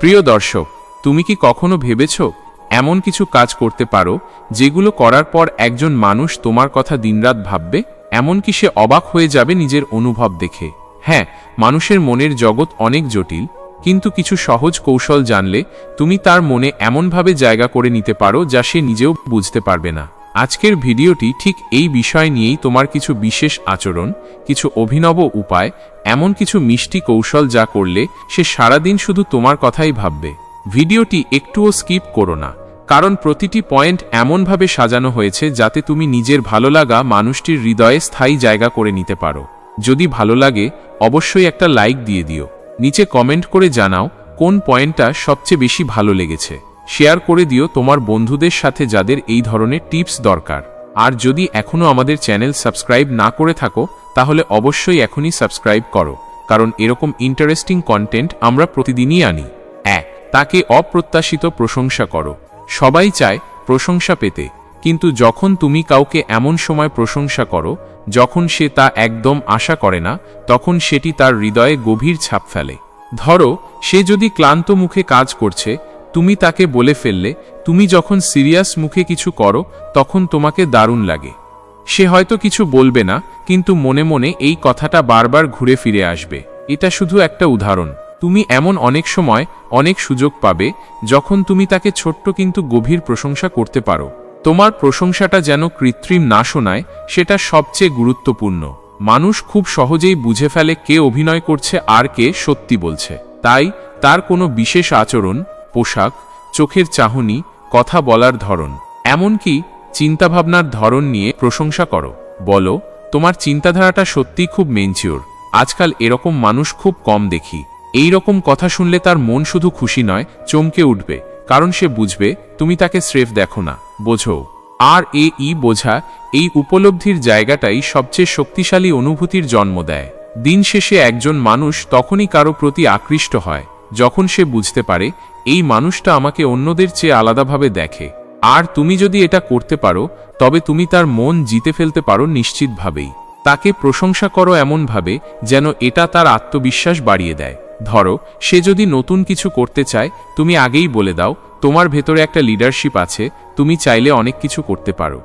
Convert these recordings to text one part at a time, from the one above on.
প্রিয় দর্শক, তুমি কি কখনো ভেবেছ এমন কিছু কাজ করতে পারো যেগুলো করার পর একজন মানুষ তোমার কথা দিনরাত ভাববে? এমনকি সে অবাক হয়ে যাবে নিজের অনুভব দেখে। হ্যাঁ মানুষের মনের জগৎ অনেক জটিল, কিন্তু কিছু সহজ কৌশল জানলে তুমি তার মনে এমনভাবে জায়গা করে নিতে পারো যা সে নিজেও বুঝতে পারবে না। আজকের ভিডিওটি ঠিক এই বিষয় নিয়েই তোমার কিছু বিশেষ আচরণ, কিছু অভিনব উপায়, এমন কিছু মিষ্টি কৌশল যা করলে সে সারাদিন শুধু তোমার কথাই ভাববে। ভিডিওটি একটুও স্কিপ করো না, কারণ প্রতিটি পয়েন্ট এমনভাবে সাজানো হয়েছে যাতে তুমি নিজের ভালো লাগা মানুষটির হৃদয়ে স্থায়ী জায়গা করে নিতে পারো। যদি ভালো লাগে, অবশ্যই একটা লাইক দিয়ে দিও। নিচে কমেন্ট করে জানাও কোন পয়েন্টটা সবচেয়ে বেশি ভালো লেগেছে। শেয়ার করে দিও তোমার বন্ধুদের সাথে যাদের এই ধরনের টিপস দরকার। আর যদি এখনও আমাদের চ্যানেল সাবস্ক্রাইব না করে থাকো, তাহলে অবশ্যই এখনই সাবস্ক্রাইব করো, কারণ এরকম ইন্টারেস্টিং কন্টেন্ট আমরা প্রতিদিনই আনি। এক, তাকে অপ্রত্যাশিত প্রশংসা করো। সবাই চায় প্রশংসা পেতে, কিন্তু যখন তুমি কাউকে এমন সময় প্রশংসা করো, যখন সে তা একদম আশা করে না, তখন সেটি তার হৃদয়ে গভীর ছাপ ফেলে। ধরো, সে যদি ক্লান্ত মুখে কাজ করছে তুমি তাকে বলে ফেললে, তুমি যখন সিরিয়াস মুখে কিছু করো, তখন তোমাকে দারুণ লাগে। সে হয়তো কিছু বলবে না, কিন্তু মনে মনে এই কথাটা বারবার ঘুরে ফিরে আসবে। এটা শুধু একটা উদাহরণ। তুমি এমন অনেক সময়, অনেক সুযোগ পাবে, যখন তুমি তাকে ছোট্ট কিন্তু গভীর প্রশংসা করতে পারো। তোমার প্রশংসাটা যেন কৃত্রিম না শোনায়, সেটা সবচেয়ে গুরুত্বপূর্ণ। মানুষ খুব সহজেই বুঝে ফেলে কে অভিনয় করছে আর কে সত্যি বলছে। তাই, তার কোনো বিশেষ আচরণ পোশাক, চোখের চাহনি, কথা বলার ধরন, এমনকি চিন্তাভাবনার ধরন নিয়ে প্রশংসা করো। বলো, তোমার চিন্তাধারাটা সত্যিই খুব মেনচিওর আজকাল এরকম মানুষ খুব কম দেখি। এই রকম কথা শুনলে তার মন শুধু খুশি নয়, চমকে উঠবে, কারণ সে বুঝবে, তুমি তাকে স্রেফ দেখো না। বোঝো, আর এ ই বোঝা, এই উপলব্ধির জায়গাটাই সবচেয়ে শক্তিশালী অনুভূতির জন্ম দেয়। দিন শেষে একজন মানুষ তখনই কারও প্রতি আকৃষ্ট হয়। যখন সে বুঝতে পারে, এই মানুষটা আমাকে অন্যদের চেয়ে আলাদাভাবে দেখে। আর তুমি যদি এটা করতে পারো, তবে তুমি তার মন জিতে ফেলতে পারো নিশ্চিতভাবেই। তাকে প্রশংসা করো এমনভাবে যেন এটা তার আত্মবিশ্বাস বাড়িয়ে দেয়। ধরো, সে যদি নতুন কিছু করতে চায়, তুমি আগেই বলে দাও, তোমার ভেতরে একটা লিডারশিপ আছে, তুমি চাইলে অনেক কিছু করতে পারো।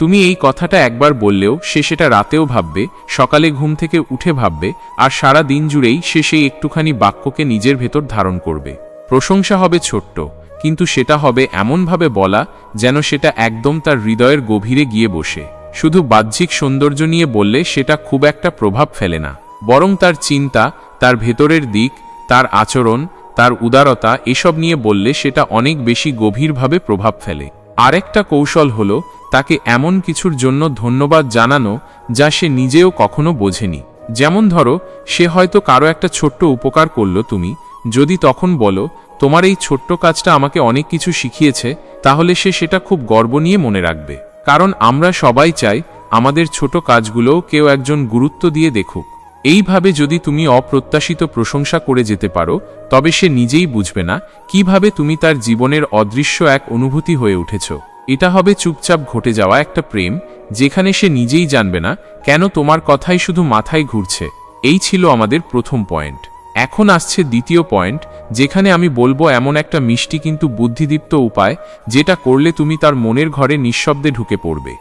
তুমি এই কথাটা একবার বললেও সে সেটা রাতেও ভাববে, সকালে ঘুম থেকে উঠে ভাববে, আর সারা দিন জুড়েই সে সেই একটুখানি বাক্যকে নিজের ভেতর ধারণ করবে। প্রশংসা হবে ছোট্ট, কিন্তু সেটা হবে এমনভাবে বলা যেন সেটা একদম তার হৃদয়ের গভীরে গিয়ে বসে। শুধু বাহ্যিক সৌন্দর্য নিয়ে বললে সেটা খুব একটা প্রভাব ফেলে না। বরং তার চিন্তা, তার ভেতরের দিক, তার আচরণ, তার উদারতা, এসব নিয়ে বললে সেটা অনেক বেশি গভীরভাবে প্রভাব ফেলে। আরেকটা কৌশল হলো তাকে এমন কিছুর জন্য ধন্যবাদ জানানো যা সে নিজেও কখনো বোঝেনি। যেমন ধরো, সে হয়তো কারও একটা ছোট্ট উপকার করল তুমি। যদি তখন বলো, তোমার এই ছোট্ট কাজটা আমাকে অনেক কিছু শিখিয়েছে, তাহলে সে সেটা খুব গর্ব নিয়ে মনে রাখবে। কারণ আমরা সবাই চাই আমাদের ছোট কাজগুলোও কেউ একজন গুরুত্ব দিয়ে দেখুক। এইভাবে যদি তুমি অপ্রত্যাশিত প্রশংসা করে যেতে পারো, তবে সে নিজেই বুঝবে না কীভাবে তুমি তার জীবনের অদৃশ্য এক অনুভূতি হয়ে উঠেছ। এটা হবে চুপচাপ ঘটে যাওয়া একটা প্রেম, যেখানে সে নিজেই জানবে না কেন তোমার কথাই শুধু মাথায় ঘুরছে। এই ছিল আমাদের প্রথম পয়েন্ট। এখন আসছে দ্বিতীয় পয়েন্ট, যেখানে আমি বলব এমন একটা মিষ্টি কিন্তু বুদ্ধিদীপ্ত উপায়, যেটা করলে তুমি তার মনের ঘরে নিঃশব্দে ঢুকে পড়বে।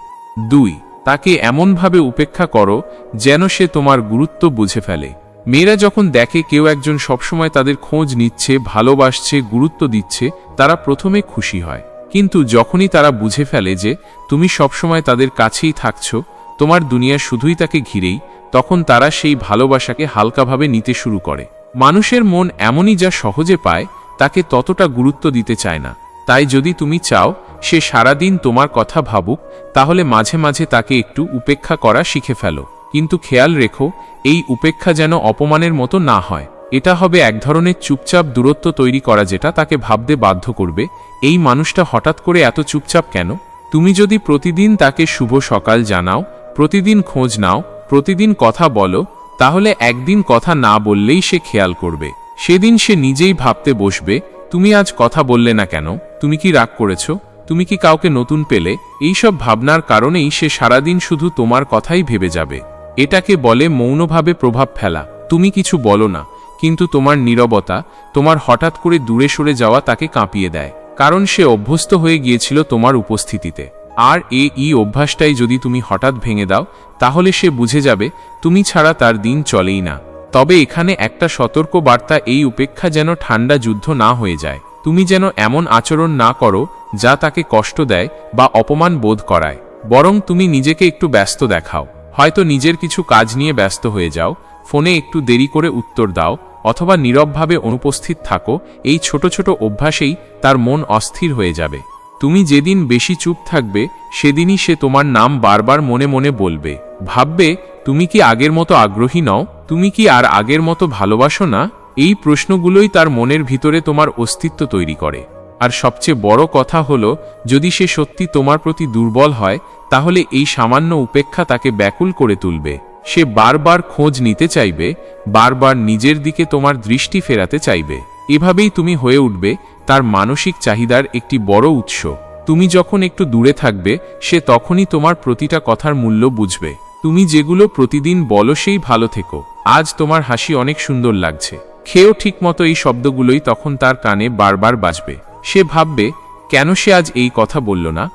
দুই, তাকে এমনভাবে উপেক্ষা করো যেন সে তোমার গুরুত্ব বুঝে ফেলে। মেয়েরা যখন দেখে কেউ একজন সবসময় তাদের খোঁজ নিচ্ছে, ভালোবাসছে, গুরুত্ব দিচ্ছে, তারা প্রথমে খুশি হয়। কিন্তু যখনই তারা বুঝে ফেলে যে তুমি সবসময় তাদের কাছেই থাকছ, তোমার দুনিয়া শুধুই তাকে ঘিরেই, তখন তারা সেই ভালোবাসাকে হালকাভাবে নিতে শুরু করে। মানুষের মন এমনই যা সহজে পায়, তাকে ততটা গুরুত্ব দিতে চায় না। তাই যদি তুমি চাও, সে সারাদিন তোমার কথা ভাবুক, তাহলে মাঝে মাঝে তাকে একটু উপেক্ষা করা শিখে ফেলো। কিন্তু খেয়াল রেখো, এই উপেক্ষা যেন অপমানের মতো না হয়। এটা হবে এক ধরনের চুপচাপ দূরত্ব তৈরি করা যেটা তাকে ভাবতে বাধ্য করবে, এই মানুষটা হঠাৎ করে এত চুপচাপ কেন? তুমি যদি প্রতিদিন তাকে শুভ সকাল জানাও, প্রতিদিন খোঁজ নাও, প্রতিদিন কথা বলো, তাহলে একদিন কথা না বললেই সে খেয়াল করবে। সেদিন সে নিজেই ভাবতে বসবে, তুমি আজ কথা বললে না কেন? তুমি কি রাগ করেছ? তুমি কি কাউকে নতুন পেলে? এইসব ভাবনার কারণেই সে সারাদিন শুধু তোমার কথাই ভেবে যাবে। এটাকে বলে মৌনভাবে প্রভাব ফেলা। তুমি কিছু বলো না। কিন্তু তোমার নীরবতা তোমার হঠাৎ করে দূরে সরে যাওয়া তাকে কাঁপিয়ে দেয়, কারণ সে অভ্যস্ত হয়ে গিয়েছিল তোমার উপস্থিতিতে। আর এ ই অভ্যাসটাই যদি তুমি হঠাৎ ভেঙে দাও, তাহলে সে বুঝে যাবে, তুমি ছাড়া তার দিন চলেই না। তবে এখানে একটা সতর্ক বার্তা এই উপেক্ষা যেন ঠান্ডা যুদ্ধ না হয়ে যায়। তুমি যেন এমন আচরণ না করো, যা তাকে কষ্ট দেয় বা অপমান বোধ করায়। বরং তুমি নিজেকে একটু ব্যস্ত দেখাও। হয়তো নিজের কিছু কাজ নিয়ে ব্যস্ত হয়ে যাও, ফোনে একটু দেরি করে উত্তর দাও, অথবা নীরবভাবে অনুপস্থিত থাকো, এই ছোট ছোট অভ্যাসেই তার মন অস্থির হয়ে যাবে। তুমি যেদিন বেশি চুপ থাকবে, সেদিনই সে তোমার নাম বারবার মনে মনে বলবে। ভাববে, তুমি কি আগের মতো আগ্রহী নও? তুমি কি আর আগের মতো ভালোবাসো না? এই প্রশ্নগুলোই তার মনের ভিতরে তোমার অস্তিত্ব তৈরি করে। আর সবচেয়ে বড় কথা হলো, যদি সে সত্যি তোমার প্রতি দুর্বল হয়, তাহলে এই সামান্য উপেক্ষা তাকে ব্যাকুল করে তুলবে। সে বারবার খোঁজ নিতে চাইবে, বারবার নিজের দিকে তোমার দৃষ্টি ফেরাতে চাইবে। এভাবেই তুমি হয়ে উঠবে, তার মানসিক চাহিদার একটি বড় উৎস। তুমি যখন একটু দূরে থাকবে, সে তখনই তোমার প্রতিটা কথার মূল্য বুঝবে। তুমি যেগুলো প্রতিদিন বলো সেই ভালো থেকো। আজ তোমার হাসি অনেক সুন্দর লাগছে। খেয়েও ঠিকমতো এই শব্দগুলোই তখন তার কানে বারবার বাজবে। সে ভাববে, কেন সে আজ এই কথা বলল না?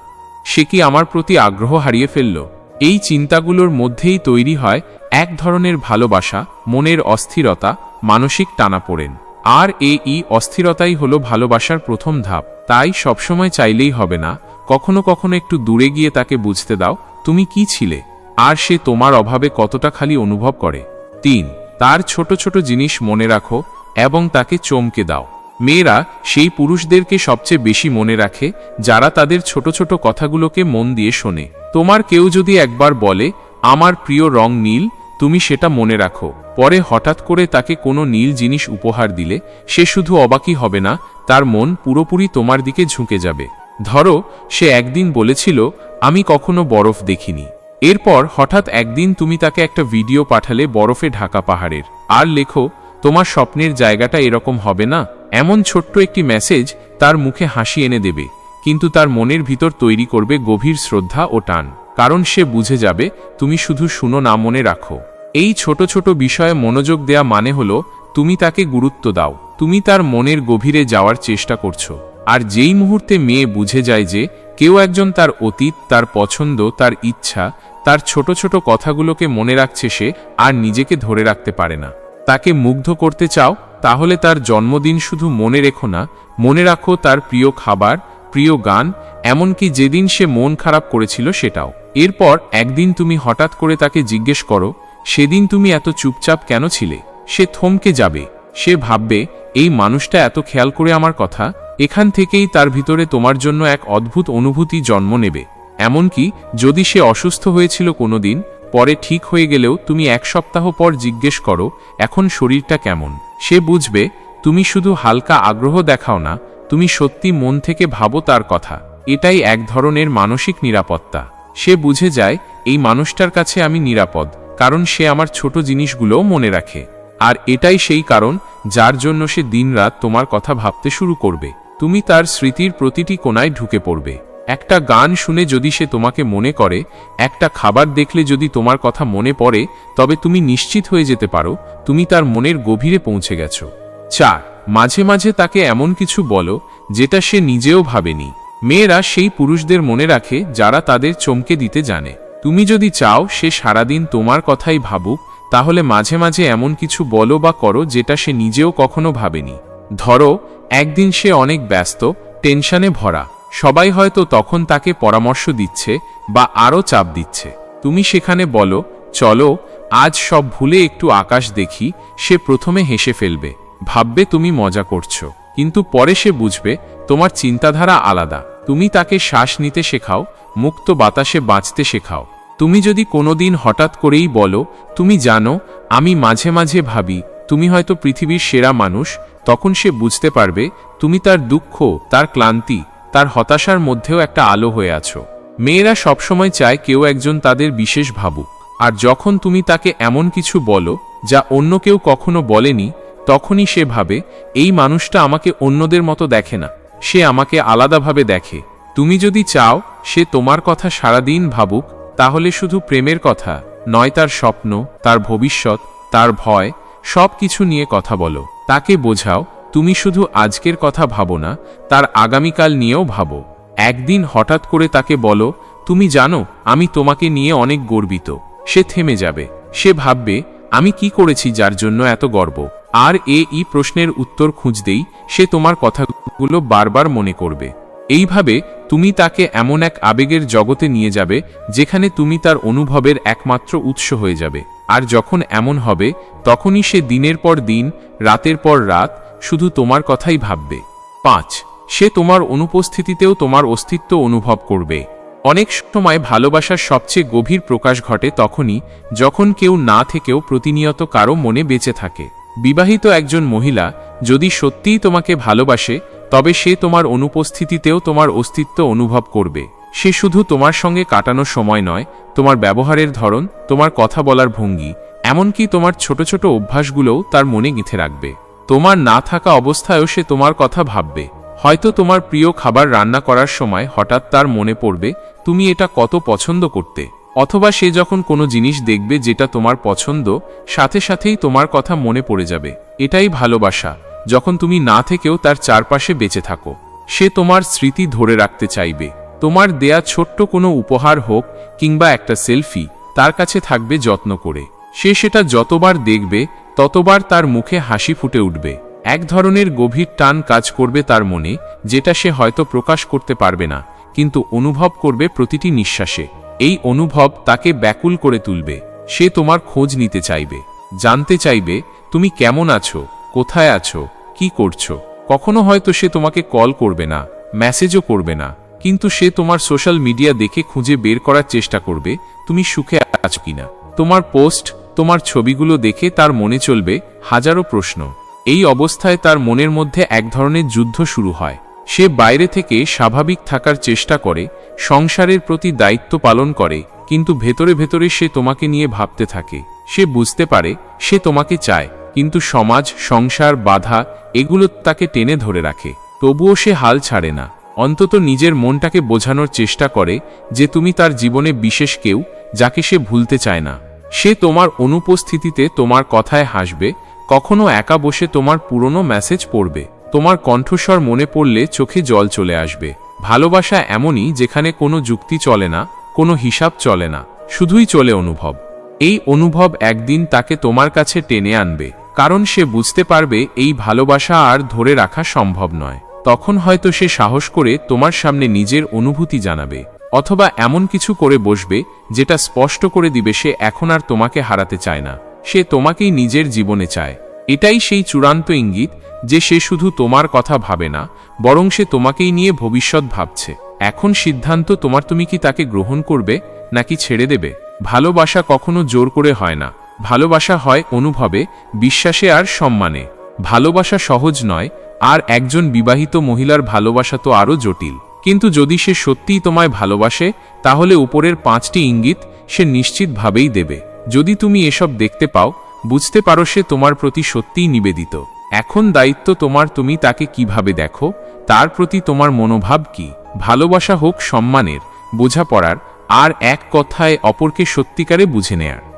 সে কি আমার প্রতি আগ্রহ হারিয়ে ফেলল? এই চিন্তাগুলোর মধ্যেই তৈরি হয় এক ধরনের ভালোবাসা, মনের অস্থিরতা, মানসিক টানাপোড়েন। আর এই অস্থিরতাই হলো ভালোবাসার প্রথম ধাপ। তাই সবসময় চাইলেই হবে না, কখনো কখনো একটু দূরে গিয়ে তাকে বুঝতে দাও, তুমি কি ছিলে? আর সে তোমার অভাবে কতটা খালি অনুভব করে? তিন, তার ছোট ছোট জিনিস মনে রাখো এবং তাকে চমকে দাও। মেয়েরা সেই পুরুষদেরকে সবচেয়ে বেশি মনে রাখে, যারা তাদের ছোট ছোট কথাগুলোকে মন দিয়ে শোনে। তোমার কেউ যদি একবার বলে, আমার প্রিয় রং নীল, তুমি সেটা মনে রাখো। পরে হঠাৎ করে তাকে কোনো নীল জিনিস উপহার দিলে, সে শুধু অবাকই হবে না, তার মন পুরোপুরি তোমার দিকে ঝুঁকে যাবে। ধরো, সে একদিন বলেছিল, আমি কখনো বরফ দেখিনি। এরপর হঠাৎ একদিন তুমি তাকে একটা ভিডিও পাঠালে বরফে ঢাকা পাহাড়ের। আর লেখো, তোমার স্বপ্নের জায়গাটা এরকম হবে না? এমন ছোট্ট একটি মেসেজ তার মুখে হাসি এনে দেবে, কিন্তু তার মনের ভিতর তৈরি করবে গভীর শ্রদ্ধা ও টান, কারণ সে বুঝে যাবে, তুমি শুধু শুনো না মনে রাখো। এই ছোট ছোট বিষয়ে মনোযোগ দেয়া মানে হলো, তুমি তাকে গুরুত্ব দাও, তুমি তার মনের গভীরে যাওয়ার চেষ্টা করছ, আর যেই মুহূর্তে মেয়ে বুঝে যায় যে, কেউ একজন তার অতীত, তার পছন্দ, তার ইচ্ছা, তার ছোট ছোট কথাগুলোকে মনে রাখছে সে, আর নিজেকে ধরে রাখতে পারে না। তাকে মুগ্ধ করতে চাও তাহলে তার জন্মদিন শুধু মনে রেখো না, মনে রাখো তার প্রিয় খাবার, প্রিয় গান, এমনকি যেদিন সে মন খারাপ করেছিল সেটাও। এরপর একদিন তুমি হঠাৎ করে তাকে জিজ্ঞেস করো, সেদিন তুমি এত চুপচাপ কেন ছিলে? সে থমকে যাবে। সে ভাববে, এই মানুষটা এত খেয়াল করে আমার কথা, এখান থেকেই তার ভিতরে তোমার জন্য এক অদ্ভুত অনুভূতি জন্ম নেবে। এমনকি যদি সে অসুস্থ হয়েছিল কোনোদিন পরে ঠিক হয়ে গেলেও তুমি এক সপ্তাহ পর জিজ্ঞেস করো, এখন শরীরটা কেমন? সে বুঝবে, তুমি শুধু হালকা আগ্রহ দেখাও না, তুমি সত্যি মন থেকে ভাবো তার কথা। এটাই এক ধরনের মানসিক নিরাপত্তা। সে বুঝে যায়, এই মানুষটার কাছে আমি নিরাপদ, কারণ সে আমার ছোট জিনিসগুলোও মনে রাখে। আর এটাই সেই কারণ, যার জন্য সে দিনরাত তোমার কথা ভাবতে শুরু করবে। তুমি তার স্মৃতির প্রতিটি কোনায় ঢুকে পড়বে। একটা গান শুনে যদি সে তোমাকে মনে করে, একটা খাবার দেখলে যদি তোমার কথা মনে পড়ে, তবে তুমি নিশ্চিত হয়ে যেতে পারো, তুমি তার মনের গভীরে পৌঁছে গেছো। চার, মাঝে মাঝে তাকে এমন কিছু বলো, যেটা সে নিজেও ভাবেনি। মেয়েরা সেই পুরুষদের মনে রাখে, যারা তাদের চমকে দিতে জানে। তুমি যদি চাও সে সারাদিন তোমার কথাই ভাবুক, তাহলে মাঝে মাঝে এমন কিছু বলো বা করো, যেটা সে নিজেও কখনো ভাবেনি। ধরো, একদিন সে অনেক ব্যস্ত, টেনশনে ভরা। সবাই হয়তো তখন তাকে পরামর্শ দিচ্ছে বা আরও চাপ দিচ্ছে। তুমি সেখানে বলো, চলো, আজ সব ভুলে একটু আকাশ দেখি, সে প্রথমে হেসে ফেলবে। ভাববে তুমি মজা করছ। কিন্তু পরে সে বুঝবে, তোমার চিন্তাধারা আলাদা। তুমি তাকে শ্বাস নিতে শেখাও, মুক্ত বাতাসে বাঁচতে শেখাও। তুমি যদি কোনোদিন হঠাৎ করেই বলো, তুমি জানো, আমি মাঝে মাঝে ভাবি, তুমি হয়তো পৃথিবীর সেরা মানুষ, তখন সে বুঝতে পারবে, তুমি তার দুঃখ, তার ক্লান্তি তার হতাশার মধ্যেও একটা আলো হয়ে আছো। মেয়েরা সবসময় চায় কেউ একজন তাদের বিশেষ ভাবুক। আর যখন তুমি তাকে এমন কিছু বলো, যা অন্য কেউ কখনো বলেনি, তখনই সে ভাবে, এই মানুষটা আমাকে অন্যদের মতো দেখে না। সে আমাকে আলাদাভাবে দেখে। তুমি যদি চাও, সে তোমার কথা সারাদিন ভাবুক, তাহলে শুধু প্রেমের কথা, নয় তার স্বপ্ন, তার ভবিষ্যৎ, তার ভয় সব কিছু নিয়ে কথা বলো। তাকে বোঝাও তুমি শুধু আজকের কথা ভাবো না, তার আগামীকাল নিয়েও ভাবো। একদিন হঠাৎ করে তাকে বলো, তুমি জানো, আমি তোমাকে নিয়ে অনেক গর্বিত। সে থেমে যাবে। সে ভাববে, আমি কি করেছি যার জন্য এত গর্ব? আর এ ই প্রশ্নের উত্তর খুঁজতেই সে তোমার কথাগুলো বারবার মনে করবে। এইভাবে তুমি তাকে এমন এক আবেগের জগতে নিয়ে যাবে, যেখানে তুমি তার অনুভবের একমাত্র উৎস হয়ে যাবে। আর যখন এমন হবে, তখনই সে দিনের পর দিন, রাতের পর রাত শুধু তোমার কথাই ভাববে। পাঁচ, সে তোমার অনুপস্থিতিতেও তোমার অস্তিত্ব অনুভব করবে। অনেক সময় ভালোবাসার সবচেয়ে গভীর প্রকাশ ঘটে তখনই, যখন কেউ না থেকেও প্রতিনিয়ত কারও মনে বেঁচে থাকে। বিবাহিত একজন মহিলা, যদি সত্যিই তোমাকে ভালোবাসে, তবে সে তোমার অনুপস্থিতিতেও তোমার অস্তিত্ব অনুভব করবে। সে শুধু তোমার সঙ্গে কাটানো সময় নয়, তোমার ব্যবহারের ধরন, তোমার কথা বলার ভঙ্গি, এমনকি তোমার ছোট ছোট অভ্যাসগুলোও তার মনে গেঁথে রাখবে। তোমার না থাকা অবস্থায়ও সে তোমার কথা ভাববে। হয়তো তোমার প্রিয় খাবার রান্না করার সময় হঠাৎ তার মনে পড়বে, তুমি এটা কত পছন্দ করতে? অথবা সে যখন কোনো জিনিস দেখবে যেটা তোমার পছন্দ, সাথে সাথেই তোমার কথা মনে পড়ে যাবে। এটাই ভালোবাসা, যখন তুমি না থেকেও তার চারপাশে বেঁচে থাকো। সে তোমার স্মৃতি ধরে রাখতে চাইবে। তোমার দেয়া ছোট্ট কোনো উপহার হোক কিংবা একটা সেলফি, তার কাছে থাকবে যত্ন করে। সে সেটা যতবার দেখবে, ততবার তার মুখে হাসি ফুটে উঠবে। এক ধরনের গভীর টান কাজ করবে তার মনে, যেটা সে হয়তো প্রকাশ করতে পারবে না, কিন্তু অনুভব করবে প্রতিটি নিঃশ্বাসে। এই অনুভব তাকে ব্যাকুল করে তুলবে। সে তোমার খোঁজ নিতে চাইবে। জানতে চাইবে, তুমি কেমন আছো? কোথায় আছো? কি করছ? কখনো হয়তো সে তোমাকে কল করবে না, মেসেজও করবে না, কিন্তু সে তোমার সোশ্যাল মিডিয়া দেখে খুঁজে বের করার চেষ্টা করবে, তুমি সুখে আছো কিনা। তোমার পোস্ট তোমার ছবিগুলো দেখে তার মনে চলবে হাজারো প্রশ্ন। এই অবস্থায় তার মনের মধ্যে এক ধরনের যুদ্ধ শুরু হয়। সে বাইরে থেকে স্বাভাবিক থাকার চেষ্টা করে, সংসারের প্রতি দায়িত্ব পালন করে, কিন্তু ভেতরে ভেতরে সে তোমাকে নিয়ে ভাবতে থাকে। সে বুঝতে পারে, সে তোমাকে চায়, কিন্তু সমাজ, সংসার, বাধা, এগুলো তাকে টেনে ধরে রাখে। তবুও সে হাল ছাড়ে না। অন্তত নিজের মনটাকে বোঝানোর চেষ্টা করে যে তুমি তার জীবনে বিশেষ কেউ যাকে সে ভুলতে চায় না। সে তোমার অনুপস্থিতিতে তোমার কথায় হাসবে, কখনো একা বসে তোমার পুরনো মেসেজ পড়বে, তোমার কণ্ঠস্বর মনে পড়লে চোখে জল চলে আসবে। ভালোবাসা এমনই যেখানে কোনো যুক্তি চলে না, কোনো হিসাব চলে না, শুধুই চলে অনুভব। এই অনুভব একদিন তাকে তোমার কাছে টেনে আনবে, কারণ সে বুঝতে পারবে এই ভালোবাসা আর ধরে রাখা সম্ভব নয়। তখন হয়তো সে সাহস করে তোমার সামনে নিজের অনুভূতি জানাবে। অথবা এমন কিছু করে বসবে, যেটা স্পষ্ট করে দিবে, সে এখন আর তোমাকে হারাতে চায় না। সে তোমাকেই নিজের জীবনে চায়। এটাই সেই চূড়ান্ত ইঙ্গিত, যে সে শুধু তোমার কথা ভাবে না, বরং সে তোমাকেই নিয়ে ভবিষ্যৎ ভাবছে। এখন সিদ্ধান্ত তোমার তুমি কি তাকে গ্রহণ করবে, নাকি ছেড়ে দেবে? ভালোবাসা কখনো জোর করে হয় না। ভালোবাসা হয় অনুভবে, বিশ্বাসে আর সম্মানে। ভালোবাসা সহজ নয়, আর একজন বিবাহিত মহিলার ভালোবাসা তো আরও জটিল। কিন্তু যদি সে সত্যিই তোমায় ভালোবাসে, তাহলে উপরের পাঁচটি ইঙ্গিত সে নিশ্চিতভাবেই দেবে। যদি তুমি এসব দেখতে পাও, বুঝতে পারো সে তোমার প্রতি সত্যিই নিবেদিত। এখন দায়িত্ব তোমার, তুমি তাকে কীভাবে দেখো, তার প্রতি তোমার মনোভাব কি? ভালোবাসা হোক সম্মানের, বোঝাপড়ার, আর এক কথায় অপরকে সত্যিকারে বুঝে নেয়ার।